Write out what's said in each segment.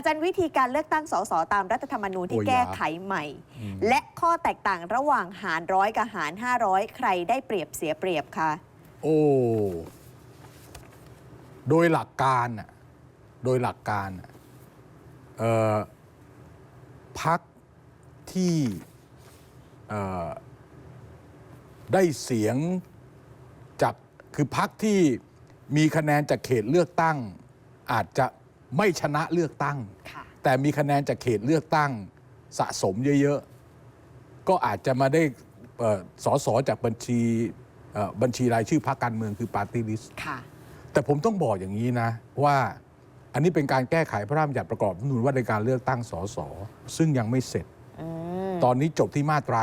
อาจารย์วิธีการเลือกตั้งสสตามรัฐธรรมนูญที่โอ้ยแก้ยากไขใหม่ อืม และข้อแตกต่างระหว่างหารร้อยกับหาร 500 ใครได้เปรียบเสียเปรียบคะโอ้ โดยหลักการน่ะโดยหลักการน่ะเอ่อพักที่เอ่อได้เสียงจากคือพักที่มีคะแนนจากเขตเลือกตั้ง อาจจะ ไม่ชนะเลือกตั้ง ค่ะ แต่มีคะแนนจากเขตเลือกตั้งสะสมเยอะๆ ก็อาจจะมาได้เอ่อสอสอจากบัญชีเอ่อบัญชีรายชื่อพรรคการเมืองคือปาร์ตี้ลิส ค่ะ แต่ผมต้องบอกอย่างนี้นะ ว่าอันนี้เป็นการแก้ไขพระราชบัญญัติประกอบรัฐธรรมนูญว่าในการเลือกตั้งสสซึ่งยังไม่เสร็จ อืมตอนนี้จบที่มาตรา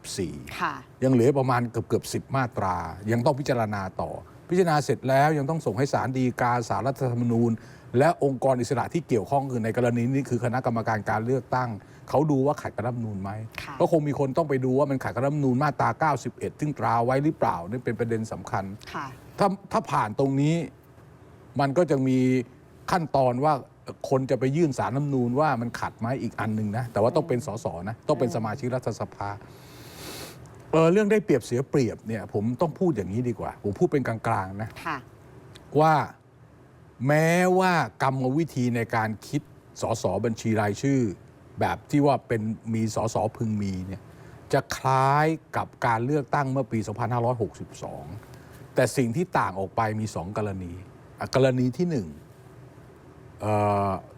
24 ค่ะ ยังเหลือประมาณเกือบเกือบสิมาตรา ยังต้องพิจารณาต่อ พิจารณาเสร็จแล้วยังต้องส่งให้ศาลฎีกาสารรัฐธรรมนูญ และองค์กรอิสระที่เกี่ยวข้องคือในกรณีนี้คือคณะกรรมการการเลือกตั้ง เขาดูว่าขัดกับรัฐธรรมนูญไหมค่ะก็คงมีคนต้องไปดูว่ามันขัดกับรัฐธรรมนูญมาตรา 91 ซึ่งตราไว้หรือเปล่านี่เป็นประเด็นสำคัญค่ะถ้าถ้าผ่านตรงนี้มันก็จะมีขั้นตอนว่าคนจะไปยื่นสารน้ำนูนว่ามันขัดไหมอีกอันหนึ่งนะ แต่ว่าต้องเป็นสสนะ ต้องเป็นสมาชิกรัฐสภา เออเรื่องได้เปรียบเสียเปรียบเนี่ยผมต้องพูดอย่างนี้ดีกว่า ผมพูดเป็นกลางๆนะค่ะ ว่าแม้ว่ากรรมวิธีในการคิดสสบัญชีรายชื่อ แบบที่ว่าเป็นมีสสพึงมีเนี่ยจะคล้ายกับการเลือกตั้งเมื่อปี 2562 แต่สิ่งที่ต่างออกไปมีสองกรณีอะกรณีที่หนึ่ง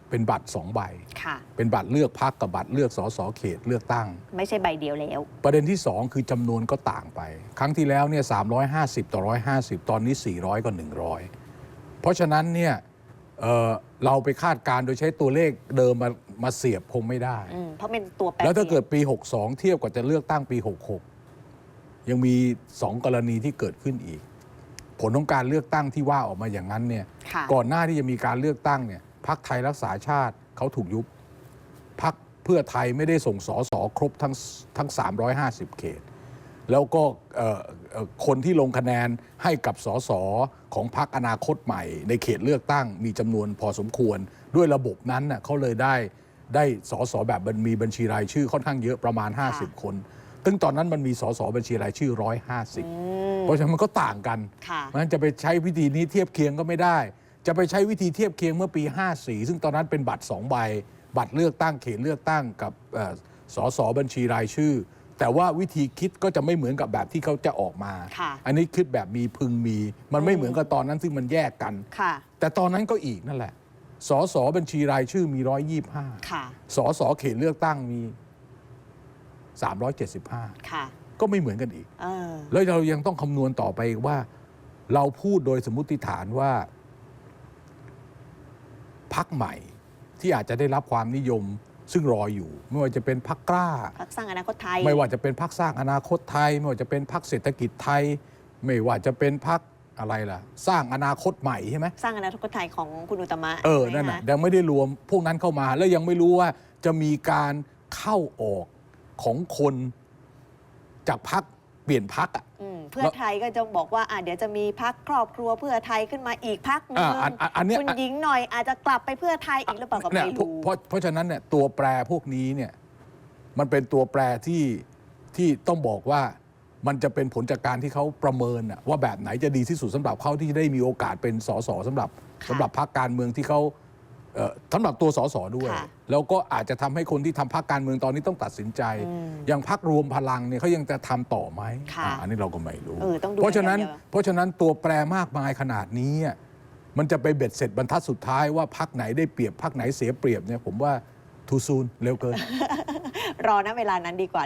เอ่อเป็นบัตรสองใบ ค่ะ เป็นบัตรเลือกพักกับบัตรเลือกสสเขตเลือกตั้ง ไม่ใช่ใบเดียวแล้ว ประเด็นที่สองคือจำนวนก็ต่างไป ครั้งที่แล้วเนี่ย350 ต่อ 150 ตอนนี้ 400ก็100 เพราะฉะนั้นเนี่ยเอ่อเราไปคาดการณ์โดยใช้ตัวเลขเดิมมามาเสียบคงไม่ได้ อืม เพราะเป็นตัวแปรแล้วถ้าเกิดปลี่ยนปี62 เทียบกับจะเลือกตั้งปี 66 ยังมีสองกรณีที่เกิดขึ้นอีก ผลของการเลือกตั้งที่ว่าออกมาอย่างนั้นเนี่ย ค่ะ ก่อนหน้าที่จะมีการเลือกตั้งเนี่ย พักไทยรักษาชาติเขาถูกยุบพักเพื่อไทยไม่ได้ส่งสอสอครบทั้งทั้ง 350 เขต แล้วก็เอ่อเอ่อคนที่ลงคะแนนให้กับสสของพรรคอนาคตใหม่ ในเขตเลือกตั้งมีจำนวนพอสมควร ด้วยระบบนั้นน่ะเขาเลยได้ได้สสแบบบัญมีบัญชีรายชื่อค่อนข้างเยอะประมาณ 50 คนซึ่งตอนนั้นมันมีสสบัญชีรายชื่อ 150 เพราะฉะนั้นมันก็ต่างกันค่ะเพราะฉะนั้นจะไปใช้วิธีนี้เทียบเคียงก็ไม่ได้ จะไปใช้วิธีเทียบเคียงเมื่อปี 54 ซึ่งตอนนั้นเป็นบัตร 2 ใบ บัตรเลือกตั้งเขตเลือกตั้งกับเอ่อสสบัญชีรายชื่อ แต่ว่าวิธีคิดก็จะไม่เหมือนกับแบบที่เขาจะออกมาค่ะอันนี้คิดแบบมีพึงมี มันไม่เหมือนกับตอนนั้นซึ่งมันแยกกันค่ะแต่ตอนนั้นก็อีกนั่นแหละ สสบัญชีรายชื่อมี 125ค่ะสสเขตเลือกตั้งมี 375ค่ะก็ไม่เหมือนกันอีกเออแล้วเรายังต้องคำนวณต่อไปว่า เราพูดโดยสมมุติฐานว่า พักใหม่ที่อาจจะได้รับความนิยมซึ่งรออยู่ ไม่ว่าจะเป็นพักกล้า พักสร้างอนาคตไทย ไม่ว่าจะเป็นพักสร้างอนาคตไทย ไม่ว่าจะเป็นพักเศรษฐกิจไทย ไม่ว่าจะเป็นพักอะไรล่ะ สร้างอนาคตใหม่ใช่ไหมสร้างอนาคตไทยของคุณอุตตมะเออใช่นั่นไหมน่ะคะยังไม่ได้รวมพวกนั้นเข้ามาแล้วยังไม่รู้ว่าจะมีการเข้าออกของคนจากพักเปลี่ยนพักอะอืม เพื่อไทยก็จะบอกว่าอะเดี๋ยวจะมีพักครอบครัวเพื่อไทยขึ้นมาอีกพักหนึ่งอ่าอันอันอันเนี้ย คุณหญิงหน่อยอาจจะกลับไปเพื่อไทยอีกหรือเปล่าก็เนี่ยไม่เพราะรู้ เพราะเพราะฉะนั้นเนี่ยตัวแปรพวกนี้เนี่ยมันเป็นตัวแปรที่ที่ต้องบอกว่ามันจะเป็นผลจากการที่เขาประเมินน่ะว่าแบบไหนจะดีที่สุดสำหรับเขาที่จะได้มีโอกาสเป็นสสสำหรับค่ะ สำหรับพรรคการเมืองที่เขาเอ่อ สำหรับตัวสสด้วยค่ะแล้วก็อาจจะทำให้คนที่ทำพรรคการเมืองตอนนี้ต้องตัดสินใจอืมอย่างพรรครวมพลังเนี่ยเขายังจะทำต่อไหมค่ะอ่าอันนี้เราก็ไม่รู้เออต้องดูเพราะฉะนั้นอย่างเดียวเพราะฉะนั้นตัวแปรมากมายขนาดนี้อะมันจะไปเบ็ดเสร็จบรรทัดสุดท้ายว่าพักไหนได้เปรียบพักไหนเสียเปรียบเนี่ยผมว่าทูซูนเร็วเกิน รอนะเวลานั้นดีกว่า